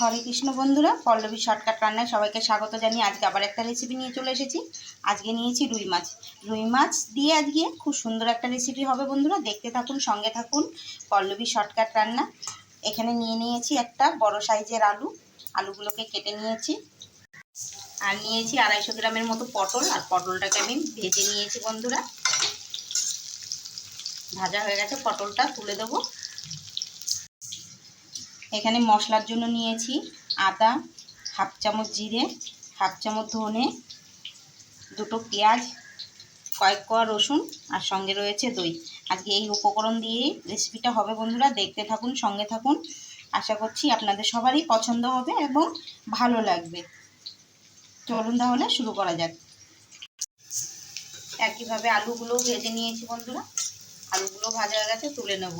হরে কৃষ্ণ বন্ধুরা, পল্লবী শর্টকাট রান্নায় সবাইকে স্বাগত জানিয়ে আজকে আবার একটা রেসিপি নিয়ে চলে এসেছি। আজকে নিয়েছি রুই মাছ। রুই মাছ দিয়ে আজকে খুব সুন্দর একটা রেসিপি হবে বন্ধুরা। দেখতে থাকুন, সঙ্গে থাকুন, পল্লবী শর্টকাট রান্না। এখানে নিয়ে নিয়েছি একটা বড় সাইজের আলু। আলুগুলোকে কেটে নিয়েছি। আর নিয়েছি আড়াইশো গ্রামের মতো পটল। আর পটলটাকে আমি ভেজে নিয়েছি বন্ধুরা। ভাজা হয়ে গেছে, পটলটা তুলে দেবো। এখানে মশলার জন্য নিয়েছি আদা, হাফ চামচ জিরে, হাফ চামচ ধনে, দুটো পেঁয়াজ, কয়েক কোয়া রসুন আর সঙ্গে রয়েছে দই। আজকে এই উপকরণ দিয়ে রেসিপিটা হবে বন্ধুরা। দেখতে থাকুন, সঙ্গে থাকুন। আশা করছি আপনাদের সবারই পছন্দ হবে এবং ভালো লাগবে। চলুন তাহলে শুরু করা যাক। একইভাবে আলুগুলো ভেজে নিয়েছি বন্ধুরা। আলুগুলো ভাজা গেছে, তুলে নেব।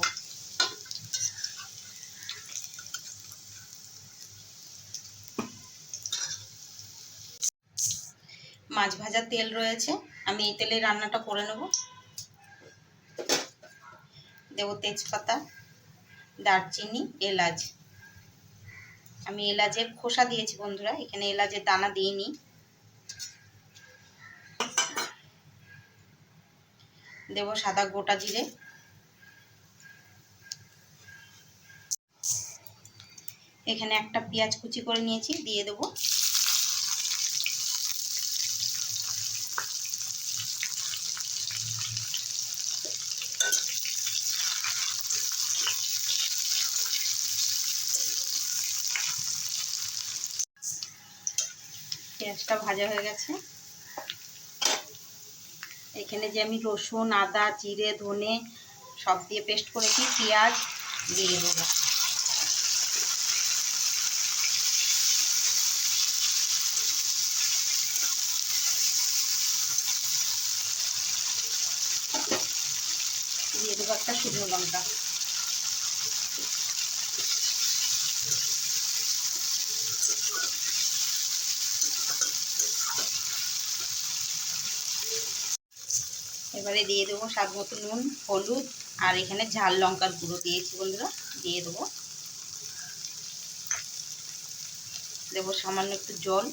মাছ ভাজার তেল রয়েছে। আমি এই তেলে রান্নাটা করে নেব। দেব তেজপাতা, দারচিনি, এলাচ। আমি এলাচের খোসা দিয়েছি বন্ধুরা, এখানে এলাচের দানা দিইনি। দেব সাদা গোটা জিরে। এখানে একটা পেঁয়াজ কুচি করে নিয়েছি, দিয়ে দেবো। পেঁয়াজটা ভাজা হয়ে গেছে। এখানে যে আমি রসুন, আদা, জিরে, ধনে সব দিয়ে পেস্ট করেছি, পেঁয়াজ দিয়ে দেবো। দিয়ে দেবো একটা শুকনো লঙ্কা। এবারে দিয়ে দেবো স্বাদ মতো নুন, হলুদ আর এখানে ঝাল লঙ্কার গুঁড়ো দিয়েছি বন্ধুরা, দিয়ে দেবো। দেবো সামান্য একটু জল।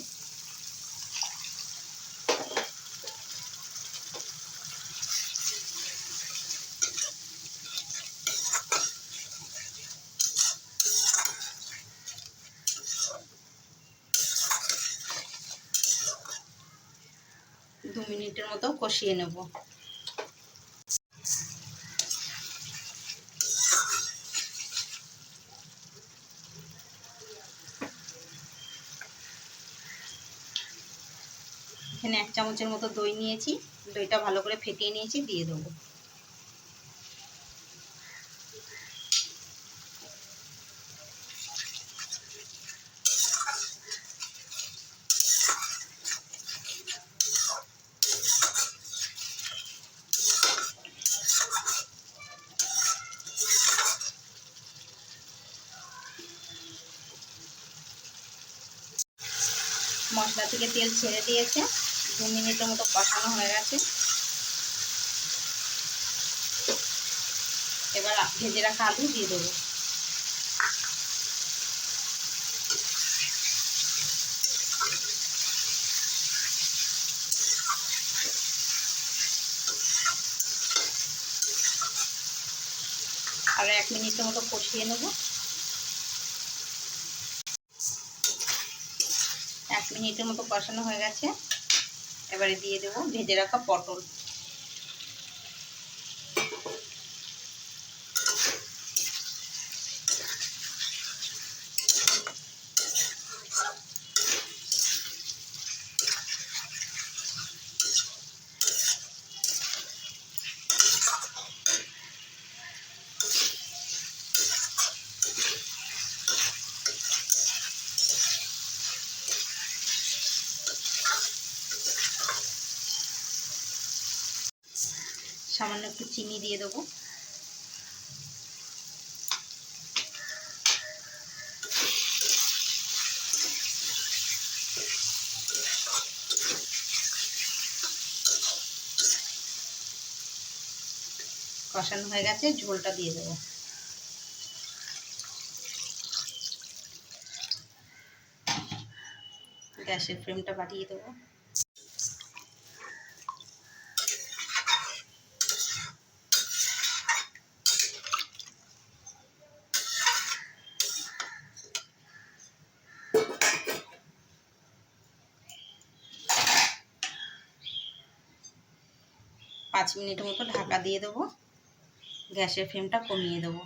দু মিনিটের মতো কষিয়ে নেব। এখানে এক চামচের মতো দই নিয়েছি। দইটা ভালো করে ফেটিয়ে নিয়েছি, দিয়ে দেবো। মশলা থেকে তেল ছেড়ে দিয়েছে। দু মিনিটের মতো কষানো হয়ে গেছে। এবার ভেজে রাখা আলু দিয়ে দেবো। আর এক মিনিটের মতো কষিয়ে নেব। এক মিনিটের মতো কষানো হয়ে গেছে। এবারে দিয়ে দেবো ভেজে রাখা পটল সামান্য একটু চিনি দিয়ে দেবো। কষানো হয়ে গেছে ঝোলটা দিয়ে দেবো। গ্যাসের ফ্লেমটা বাড়িয়ে দেবো। পাঁচ মিনিট মতো ঢাকা দিয়ে দেবো। গ্যাসের ফ্লেমটা কমিয়ে দেবো।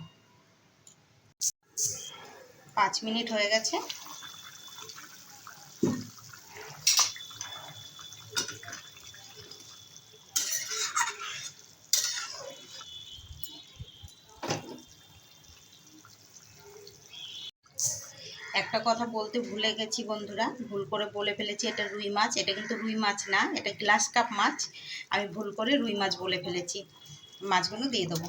পাঁচ মিনিট হয়ে গেছে। একটা কথা বলতে ভুলে গেছি বন্ধুরা, ভুল করে বলে ফেলেছি, এটা রুই মাছ, এটা কিন্তু রুই মাছ না, এটা গ্লাস কাপ মাছ, আমি ভুল করে রুই মাছ বলে ফেলেছি, মাছগুলো দিয়ে দেবো।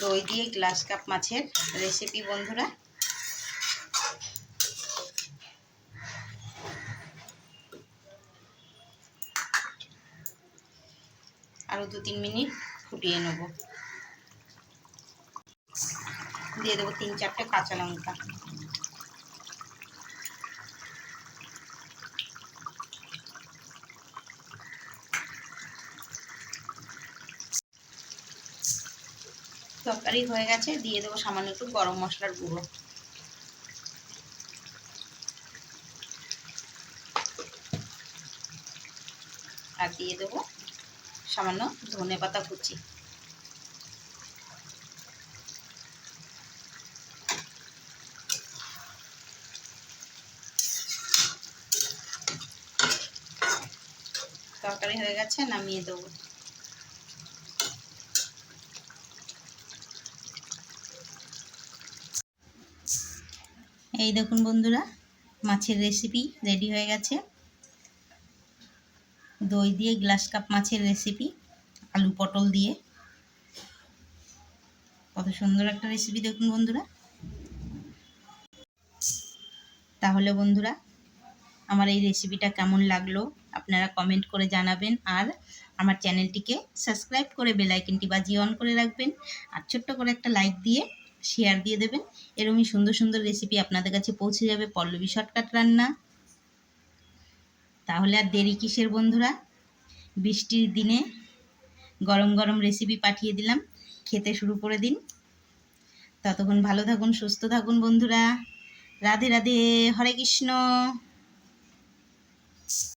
দই দিয়ে গ্লাস কাপ মাছের রেসিপি বন্ধুরা। আরও দু তিন মিনিট ফুটিয়ে নেব। দিয়ে দেবো তিন চারটে কাঁচা লঙ্কা। তরকারি হয়ে গেছে, দিয়ে দেবো সামান্য একটু গরম মশলার গুঁড়ো। আর দিয়ে দেবো সামান্য ধনে পাতা কুচি। তরকারি হয়ে গেছে, নামিয়ে দেবো। এই দেখুন বন্ধুরা, মাছের রেসিপি রেডি হয়ে গেছে। দই দিয়ে গ্লাস কাপ মাছের রেসিপি আলু পটল দিয়ে। কত সুন্দর একটা রেসিপি দেখুন বন্ধুরা। তাহলে বন্ধুরা, আমার এই রেসিপিটা কেমন লাগল? আপনারা কমেন্ট করে জানাবেন আর আমার চ্যানেলটিকে সাবস্ক্রাইব করে বেলাইকনটি বাজিয়ে অন করে রাখবেন আর ছোট্ট করে একটা লাইক দিয়ে শেয়ার দিয়ে দেবেন। এরকমই সুন্দর সুন্দর রেসিপি আপনাদের কাছে পৌঁছে যাবে পল্লবী শর্টকাট রান্না। তাহলে আর দেরি কিসের বন্ধুরা? বৃষ্টির দিনে গরম গরম রেসিপি পাঠিয়ে দিলাম। খেতে শুরু করে দিন। ততক্ষণ ভালো থাকুন, সুস্থ থাকুন বন্ধুরা। রাধে রাধে, হরে কৃষ্ণ।